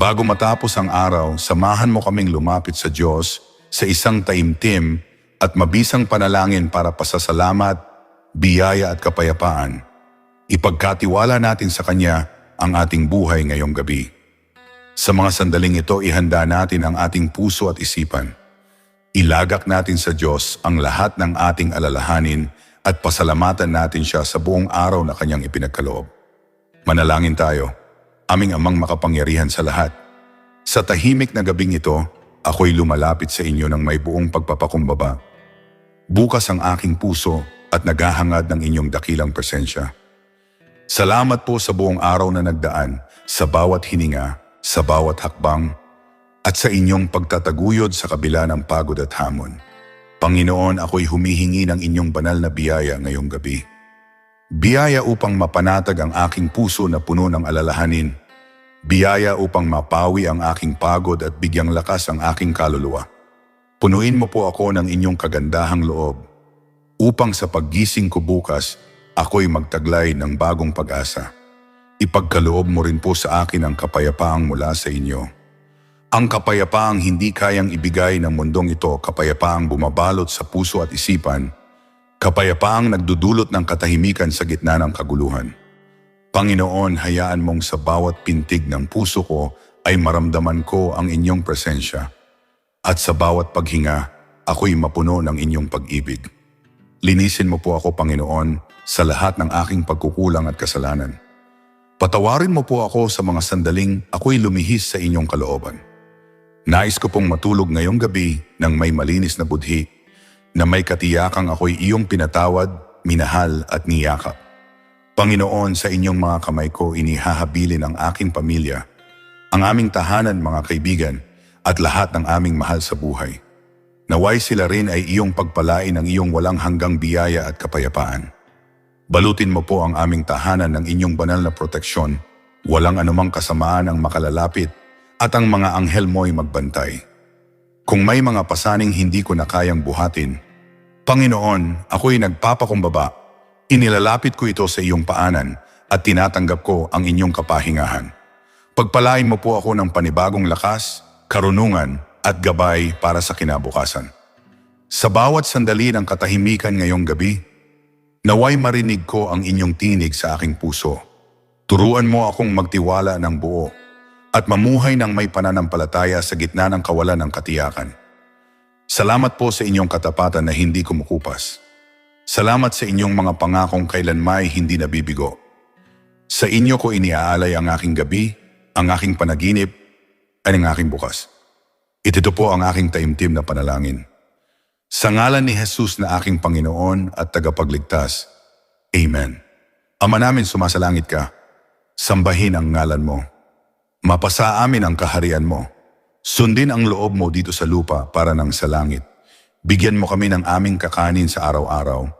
Bago matapos ang araw, samahan mo kaming lumapit sa Diyos sa isang taimtim at mabisang panalangin para pasasalamat, biyaya at kapayapaan. Ipagkatiwala natin sa Kanya ang ating buhay ngayong gabi. Sa mga sandaling ito, ihanda natin ang ating puso at isipan. Ilagak natin sa Diyos ang lahat ng ating alalahanin at pasalamatan natin siya sa buong araw na Kanyang ipinagkaloob. Manalangin tayo, aming amang makapangyarihan sa lahat. Sa tahimik na gabing ito, ako'y lumalapit sa inyo ng may buong pagpapakumbaba. Bukas ang aking puso at naghahangad ng inyong dakilang presensya. Salamat po sa buong araw na nagdaan, sa bawat hininga, sa bawat hakbang, at sa inyong pagtataguyod sa kabila ng pagod at hamon. Panginoon, ako'y humihingi ng inyong banal na biyaya ngayong gabi. Biyaya upang mapanatag ang aking puso na puno ng alalahanin. Biyaya upang mapawi ang aking pagod at bigyang lakas ang aking kaluluwa. Punuin mo po ako ng inyong kagandahang loob upang sa paggising ko bukas, ako'y magtaglay ng bagong pag-asa. Ipagkaloob mo rin po sa akin ang kapayapaang mula sa inyo. Ang kapayapaang hindi kayang ibigay ng mundong ito, kapayapaang bumabalot sa puso at isipan, kapayapaang nagdudulot ng katahimikan sa gitna ng kaguluhan. Panginoon, hayaan mong sa bawat pintig ng puso ko ay maramdaman ko ang inyong presensya. At sa bawat paghinga, ako'y mapuno ng inyong pag-ibig. Linisin mo po ako, Panginoon, sa lahat ng aking pagkukulang at kasalanan. Patawarin mo po ako sa mga sandaling ako'y lumihis sa inyong kalooban. Nais ko pong matulog ngayong gabi ng may malinis na budhi, na may katiyakang ako'y iyong pinatawad, minahal at niyakap. Panginoon, sa inyong mga kamay ko inihahabilin ang aking pamilya, ang aming tahanan mga kaibigan, at lahat ng aming mahal sa buhay. Naway sila rin ay iyong pagpalain ng iyong walang hanggang biyaya at kapayapaan. Balutin mo po ang aming tahanan ng inyong banal na proteksyon, walang anumang kasamaan ang makalalapit at ang mga anghel mo'y magbantay. Kung may mga pasaning hindi ko na kayang buhatin, Panginoon, ako'y nagpapakumbaba, inilalapit ko ito sa iyong paanan at tinatanggap ko ang inyong kapahingahan. Pagpalain mo po ako ng panibagong lakas, karunungan at gabay para sa kinabukasan. Sa bawat sandali ng katahimikan ngayong gabi, naway marinig ko ang inyong tinig sa aking puso. Turuan mo akong magtiwala ng buo at mamuhay ng may pananampalataya sa gitna ng kawalan ng katiyakan. Salamat po sa inyong katapatan na hindi kumukupas. Salamat sa inyong mga pangakong kailanmay hindi nabibigo. Sa inyo ko iniaalay ang aking gabi, ang aking panaginip, at ang aking bukas. Ito po ang aking taimtim na panalangin. Sa ngalan ni Jesus na aking Panginoon at tagapagligtas. Amen. Ama namin sumasalangit ka, sambahin ang ngalan mo. Mapasa amin ang kaharian mo. Sundin ang loob mo dito sa lupa para nang sa langit. Bigyan mo kami ng aming kakanin sa araw-araw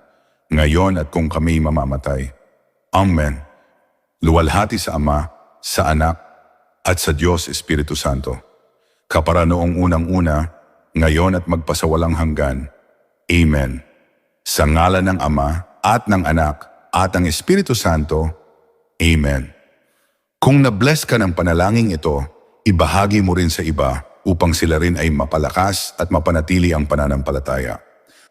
ngayon at kung kami mamamatay. Amen. Luwalhati sa Ama, sa Anak, at sa Diyos Espiritu Santo. Kapara noong unang-una, ngayon at magpasawalang hanggan. Amen. Sa ngalan ng Ama, at ng Anak, at ng Espiritu Santo. Amen. Kung na-bless ka ng panalangin ito, ibahagi mo rin sa iba upang sila rin ay mapalakas at mapanatili ang pananampalataya.